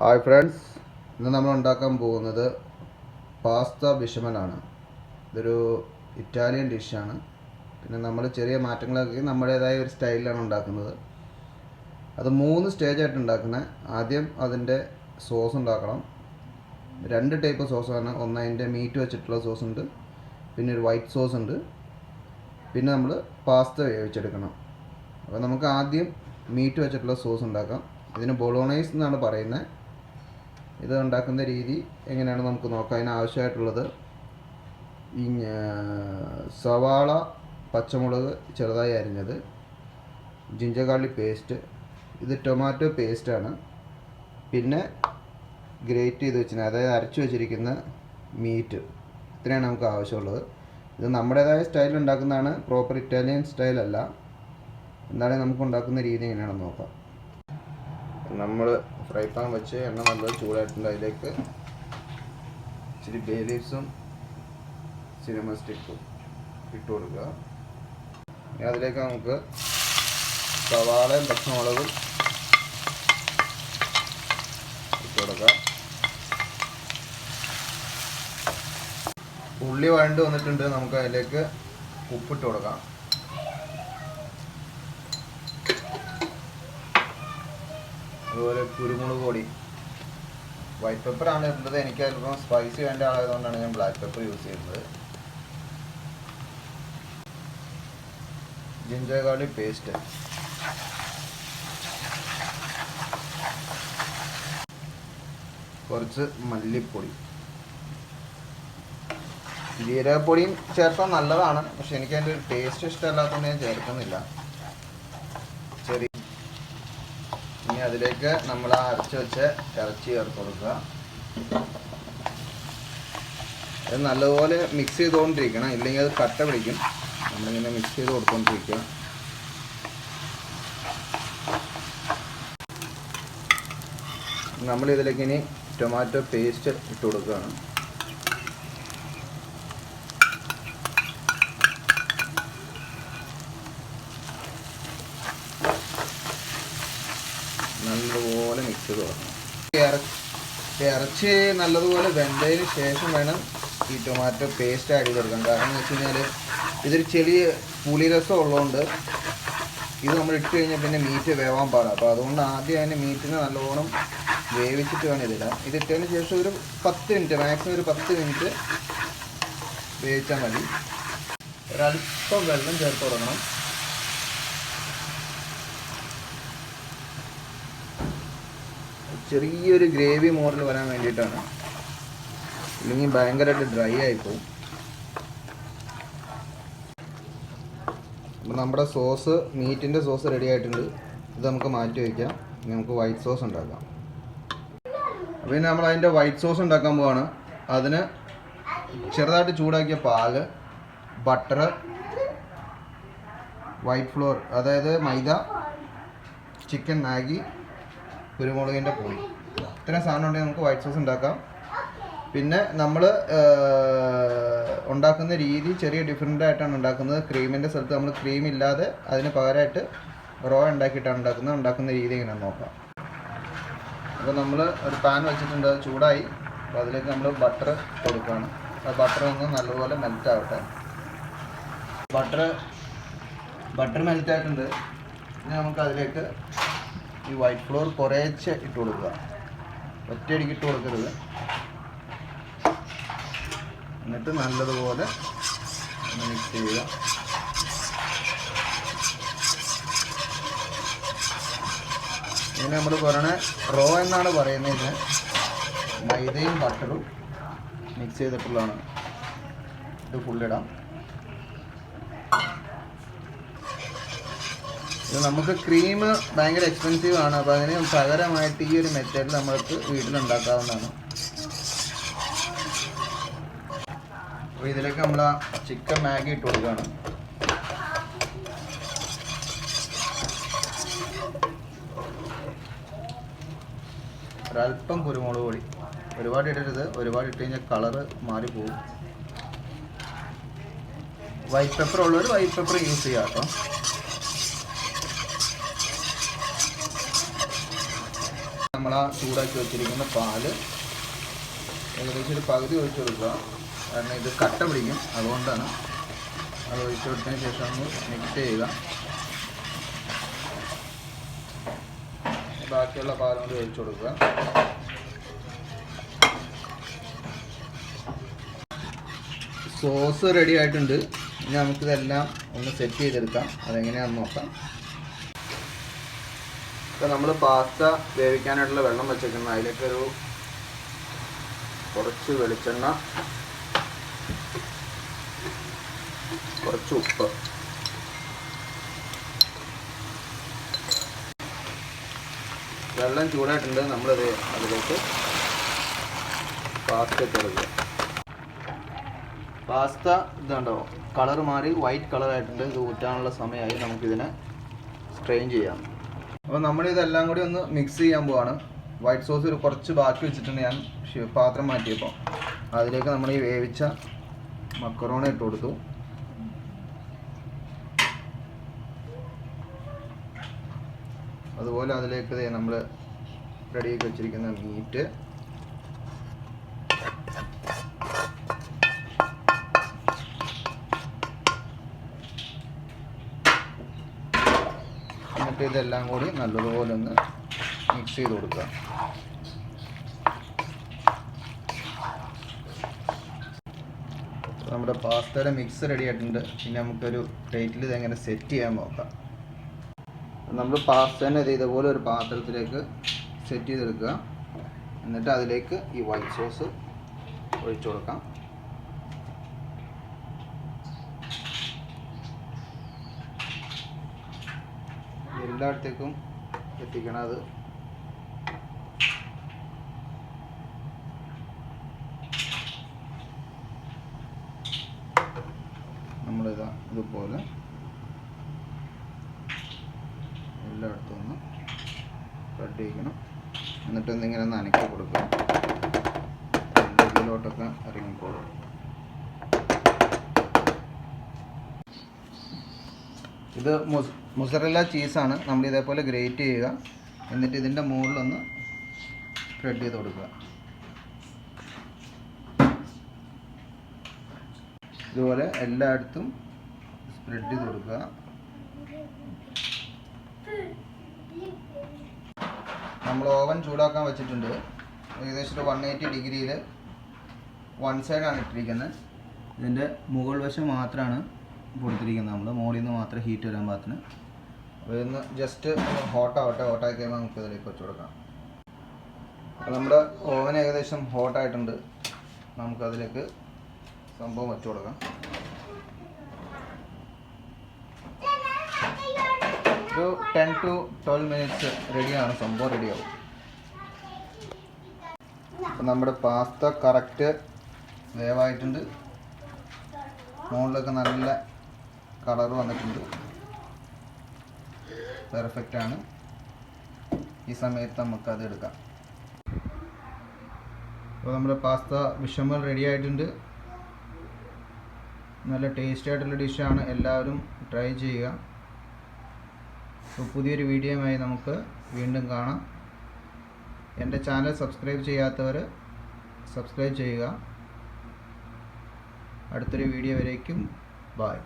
Hi friends ഇന്ന് നമ്മൾ ഉണ്ടാക്കാൻ പോകുന്നത് പാസ്ത ബിഷമനാണ്. ഇതൊരു ഇറ്റാലിയൻ ഡിഷാണ്. പിന്നെ നമ്മൾ ചെറിയ മാറ്റങ്ങളൊക്കെ നമ്മുടേതായ ഒരു സ്റ്റൈലിലാണ് ഉണ്ടാക്കുന്നത്. അത് മൂന്ന് സ്റ്റേജായിട്ട് ഉണ്ടാക്കുന്നത്. ആദ്യം അതിന്റെ സോസ് ഉണ്ടാക്കണം. രണ്ട് ടൈപ്പ് സോസാണ്. ഒന്ന് അതിന്റെ മീറ്റ് വെച്ചിട്ടുള്ള സോസ് ഉണ്ട് പിന്നെ ഒരു വൈറ്റ് സോസ് ഉണ്ട് പിന്നെ നമ്മൾ പാസ്ത വേവിച്ചെടുക്കണം. അപ്പോൾ നമുക്ക് ആദ്യം മീറ്റ് വെച്ചിട്ടുള്ള സോസ് ഉണ്ടാക്കാം. ഇതിന് ബൊളോണൈസ് എന്നാണ് പറയുന്നത്. ഇത് ഉണ്ടാക്കുന്ന രീതി എങ്ങനെയാണ് നമുക്ക് നോക്കാം. അതിന് ആവശ്യമായിട്ടുള്ളത് ഈ സവാള പച്ചമുളക് ചെറുതായി അരിഞ്ഞത് ജിഞ്ചകാളി പേസ്റ്റ് ഇത് ടൊമാറ്റോ പേസ്റ്റാണ് പിന്നെ ഗ്രേറ്റ് ചെയ്ത് വെച്ചിന് അതായത് അരച്ചു വെച്ചിരിക്കുന്ന മീറ്റ് ഇത്രയാണ് നമുക്ക് ആവശ്യമുള്ളത്. ഇത് നമ്മുടേതായ സ്റ്റൈലിൽ ഉണ്ടാക്കുന്നതാണ് പ്രോപ്പർ ഇറ്റാലിയൻ സ്റ്റൈലല്ല എന്താണെങ്കിൽ നമുക്ക് ഉണ്ടാക്കുന്ന രീതി എങ്ങനെയാണെന്ന് നോക്കാം. നമ്മൾ ഫ്രൈ പാൻ വെച്ച് എണ്ണ നല്ല ചൂടായിട്ടുണ്ട് അതിലേക്ക് ഇച്ചിരി ബേ ലീവ്സും സിനിമ സ്റ്റിക്കും ഇട്ട് കൊടുക്കുക. ഇനി അതിലേക്ക് നമുക്ക് സവാളയും പച്ചമുളകും ഇട്ട് കൊടുക്കാം. ഉള്ളി വഴണ്ട് വന്നിട്ടുണ്ട്. നമുക്ക് അതിലേക്ക് ഉപ്പിട്ട് കൊടുക്കാം. അതുപോലെ കുരുമുളക് പൊടി. വൈറ്റ് പെപ്പറാണ് ഇടേണ്ടത്. എനിക്ക് അല്പം സ്പൈസി വേണ്ട ആളായതുകൊണ്ടാണ് ഞാൻ ബ്ലാക്ക് പെപ്പർ യൂസ് ചെയ്യുന്നത്. ജിഞ്ചർ ഗാർലിക് പേസ്റ്റ് കുറച്ച് മല്ലിപ്പൊടി. ജീരകപ്പൊടിയും ചേർത്താൽ നല്ലതാണ്. പക്ഷെ എനിക്ക് അതിന്റെ ഒരു ടേസ്റ്റ് ഇഷ്ടമല്ലാത്തതുകൊണ്ട് ഞാൻ ചേർക്കുന്നില്ല ചെറിയ ഇനി അതിലേക്ക് നമ്മൾ ആ അരച്ച് വെച്ച് ഇറച്ചി ചേർത്ത് കൊടുക്കുക. അത് നല്ലതുപോലെ മിക്സ് ചെയ്തുകൊണ്ടിരിക്കണം ഇല്ലെങ്കിൽ അത് കട്ട പിടിക്കും. നമ്മളിങ്ങനെ മിക്സ് ചെയ്ത് കൊടുത്തുകൊണ്ടിരിക്കുക നമ്മളിതിലേക്ക് ഇനി ടൊമാറ്റോ പേസ്റ്റ് ഇട്ട് കൊടുക്കുകയാണ്. നല്ലതുപോലെ മിക്സ് ചെയ്ത് കൊടുക്കണം. ഇറച്ചി നല്ലതുപോലെ വെന്തതിന് ശേഷം വേണം ഈ ടൊമാറ്റോ പേസ്റ്റ് ആഡ് ചെയ്ത് കൊടുക്കാൻ. കാരണം എന്ന് വെച്ച് കഴിഞ്ഞാൽ ഇതൊരു ചെറിയ പുളിരസം ഉള്ളതുകൊണ്ട് ഇത് നമ്മൾ ഇട്ട് കഴിഞ്ഞാൽ പിന്നെ മീറ്റ് വേവാൻ പാടാം. അപ്പോൾ അതുകൊണ്ട് ആദ്യം അതിന് മീറ്റിനെ നല്ലോണം വേവിച്ചിട്ട് വേണം ഇതിടാം ഇത് ഇട്ടതിന് ശേഷം ഒരു പത്ത് മിനിറ്റ് മാക്സിമം ഒരു പത്ത് മിനിറ്റ് വേവിച്ചാൽ മതി. ഒരല്പം വെള്ളം ചേർത്ത് കൊടുക്കണം. ചെറിയൊരു ഗ്രേവി മോഡൽ വരാൻ വേണ്ടിയിട്ടാണ്. ഇല്ലെങ്കിൽ ഭയങ്കരമായിട്ട് ഡ്രൈ ആയിപ്പോവും. അപ്പോൾ നമ്മുടെ സോസ് മീറ്റിന്റെ സോസ് റെഡി ആയിട്ടുണ്ട്. ഇത് നമുക്ക് മാറ്റി വയ്ക്കാം. ഇനി നമുക്ക് വൈറ്റ് സോസ് ഉണ്ടാക്കാം. പിന്നെ നമ്മൾ അതിന്റെ വൈറ്റ് സോസ് ഉണ്ടാക്കാൻ പോവാണ്. അതിന് ചെറുതായിട്ട് ചൂടാക്കിയ പാൽ ബട്ടർ വൈറ്റ് ഫ്ലോർ അതായത് മൈദ ചിക്കൻ മാഗി കുരുമുളകിന്റെ പൊടി ഇത്രയും സാധനം ഉണ്ടെങ്കിൽ നമുക്ക് വൈറ്റ് സോസ് ഉണ്ടാക്കാം. പിന്നെ നമ്മൾ ഉണ്ടാക്കുന്ന രീതി ചെറിയ ഡിഫറെന്റ് ആയിട്ടാണ് ഉണ്ടാക്കുന്നത്. ക്രീമിന്റെ സ്ഥലത്ത് നമ്മൾ ക്രീം ഇല്ലാതെ അതിന് പകരമായിട്ട് റോ ഉണ്ടാക്കിയിട്ടാണ് ഉണ്ടാക്കുന്നത്. ഉണ്ടാക്കുന്ന രീതി ഇങ്ങനെ നോക്കാം. അപ്പോൾ നമ്മൾ ഒരു പാൻ വെച്ചിട്ടുണ്ട്. അത് ചൂടായി. അപ്പോൾ അതിലേക്ക് നമ്മൾ ബട്ടർ കൊടുക്കുകയാണ്. ആ ബട്ടർ ഒന്ന് നല്ലപോലെ മെൽറ്റ് ആവട്ടെ. ബട്ടർ ബട്ടർ മെൽറ്റ് ആയിട്ടുണ്ട്. ഇനി നമുക്ക് അതിലേക്ക് ഈ വൈറ്റ് ഫ്ലോർ കുറേശ്ശെ ഇട്ട് കൊടുക്കുക. ഒറ്റയടിക്ക് ഇട്ട് കൊടുക്കരുത്. എന്നിട്ട് നല്ലതുപോലെ മിക്സ് ചെയ്യുക. ഇതിന് നമ്മൾ പറയണ റോ എന്നാണ് പറയുന്നത്. മൈദയും ബട്ടറും മിക്സ് ചെയ്തിട്ടുള്ളതാണ്. ഇത് ഫുള്ളിടാം നമുക്ക് ക്രീം ഭയങ്കര എക്സ്പെൻസീവ് ആണ്. അപ്പോൾ അതിന് പകരമായിട്ട് ഈ ഒരു മെത്തേഡിൽ നമ്മൾക്ക് വീട്ടിലുണ്ടാക്കാവുന്നതാണ്. അപ്പോൾ ഇതിലേക്ക് നമ്മൾ ആ ചിക്കൻ മാഗി ഇട്ട് കൊടുക്കുകയാണ് ഒരല്പം കുരുമുളക് പൊടി. ഒരുപാട് ഇടരുത്. ഒരുപാട് ഇട്ട് കഴിഞ്ഞാൽ കളറ് പോകും. വൈറ്റ് പെപ്പർ ഉള്ളവർ വൈറ്റ് പെപ്പർ യൂസ് ചെയ്യാം കേട്ടോ. നമ്മൾ ആ ചൂടാക്കി വെച്ചിരിക്കുന്ന പാൽ ഏകദേശം ഒരു പകുതി ഒഴിച്ചു കൊടുക്കുക. കാരണം ഇത് കട്ട പിടിക്കും. അതുകൊണ്ടാണ് അത് ഒഴിച്ചു കൊടുത്തതിന് ശേഷം ഒന്ന് മിക്സ് ചെയ്യുക. ബാക്കിയുള്ള പാലും കൂടി ഒഴിച്ചു കൊടുക്കുക. സോസ് റെഡി ആയിട്ടുണ്ട്. ഇനി നമുക്കിതെല്ലാം ഒന്ന് സെറ്റ് ചെയ്തെടുക്കാം. അതെങ്ങനെയാണെന്ന് നോക്കാം. ഇപ്പം നമ്മൾ പാസ്ത വേവിക്കാനായിട്ടുള്ള വെള്ളം വെച്ചേക്കുന്നത് അതിലേക്കൊരു കുറച്ച് വെളിച്ചെണ്ണ കുറച്ച് ഉപ്പ്. വെള്ളം ചൂടായിട്ടുണ്ട്. നമ്മളിത് അതിലേക്ക് പാസ്ത കൊടുക്കുക. പാസ്ത ഇതുണ്ടോ? കളർ മാറി വൈറ്റ് കളറായിട്ടുണ്ട് ഇത് ഊറ്റാനുള്ള സമയമായി നമുക്കിതിനെ സ്ട്രെയിൻ ചെയ്യാം. അപ്പോൾ നമ്മൾ ഇതെല്ലാം കൂടി ഒന്ന് മിക്സ് ചെയ്യാൻ പോവാണ്. വൈറ്റ് സോസ് ഒരു കുറച്ച് ബാക്കി വെച്ചിട്ടുണ്ട് ഞാൻ. പാത്രം മാറ്റിയപ്പോൾ അതിലേക്ക് നമ്മൾ ഈ വേവിച്ച മക്കറോണ ഇട്ട് കൊടുത്തു. അതുപോലെ അതിലേക്ക് നമ്മൾ റെഡിയാക്കി വെച്ചിരിക്കുന്ന മീറ്റ് എന്നിട്ട് ഇതെല്ലാം കൂടി നല്ലതുപോലെ ഒന്ന് മിക്സ് ചെയ്ത് കൊടുക്കുക. നമ്മുടെ പാസ്തയുടെ മിക്സ് റെഡി ആയിട്ടുണ്ട്. പിന്നെ നമുക്കൊരു പ്ലേറ്റിൽ ഇതെങ്ങനെ സെറ്റ് ചെയ്യാൻ നോക്കാം. നമ്മൾ പാസ്തേനെ ഇത് ഇതുപോലെ ഒരു പാത്രത്തിലേക്ക് സെറ്റ് ചെയ്തെടുക്കുക. എന്നിട്ട് അതിലേക്ക് ഈ വൈറ്റ് സോസ് ഒഴിച്ചു കൊടുക്കാം. എല്ലായിടത്തേക്കും എത്തിക്കണം അത്. നമ്മളിതാ ഇതുപോലെ എല്ലായിടത്തും ഒന്ന് കട്ട് ചെയ്യിക്കണം. എന്നിട്ട് നനക്കി കൊടുക്കണം. ഇതിലോട്ടൊക്കെ ഇറങ്ങിക്കോളും. ഇത് മുസ് മുസറല്ല ചീസാണ്. നമ്മൾ ഇതേപോലെ ഗ്രേറ്റ് ചെയ്യുക. എന്നിട്ട് ഇതിന്റെ മുകളിലൊന്ന് സ്പ്രെഡ് ചെയ്ത് കൊടുക്കുക. ഇതുപോലെ എല്ലായിടത്തും സ്പ്രെഡ് ചെയ്ത് കൊടുക്കുക. നമ്മൾ ഓവൻ ചൂടാക്കാൻ വെച്ചിട്ടുണ്ട്. ഏകദേശം ഒരു വൺ എയ്റ്റി ഡിഗ്രിയിൽ വൺ സൈഡാണ് ഇട്ടിരിക്കുന്നത്. ഇതിന്റെ മുകൾ വശം മാത്രമാണ് കൊടുത്തിരിക്കുന്നത്. നമ്മൾ മോളിൽ നിന്ന് മാത്രം ഹീറ്റ് വരാൻ പാകത്തിന്. അപ്പോൾ ഇന്ന് ജസ്റ്റ് ഹോട്ടാവട്ടെ ഹോട്ടാക്കി കഴിയുമ്പോൾ നമുക്ക് ഇതിലേക്ക് വെച്ച് കൊടുക്കാം. അപ്പോൾ നമ്മുടെ ഓവൻ ഏകദേശം ഹോട്ടായിട്ടുണ്ട് നമുക്കതിലേക്ക് സംഭവം വെച്ച് കൊടുക്കാം. ഒരു ടെൻ ടു ട്വൽവ് മിനിറ്റ്സ് റെഡിയാണ് സംഭവം റെഡിയാവും അപ്പം നമ്മുടെ പാസ്ത കറക്റ്റ് വേവായിട്ടുണ്ട്. മുകളിലൊക്കെ നല്ല കളർ വന്നിട്ടുണ്ട്. പെർഫെക്റ്റ് ആണ്. ഈ സമയത്ത് നമുക്കത് എടുക്കാം. അപ്പോൾ നമ്മുടെ പാസ്ത വിഷമൽ റെഡി ആയിട്ടുണ്ട്. നല്ല ടേസ്റ്റി ആയിട്ടുള്ള ഡിഷാണ് എല്ലാവരും ട്രൈ ചെയ്യുക. അപ്പോൾ പുതിയൊരു വീഡിയോയുമായി നമുക്ക് വീണ്ടും കാണാം. എന്റെ ചാനൽ സബ്സ്ക്രൈബ് ചെയ്യാത്തവർ സബ്സ്ക്രൈബ് ചെയ്യുക. അടുത്തൊരു വീഡിയോ വരേക്കും. ബായ്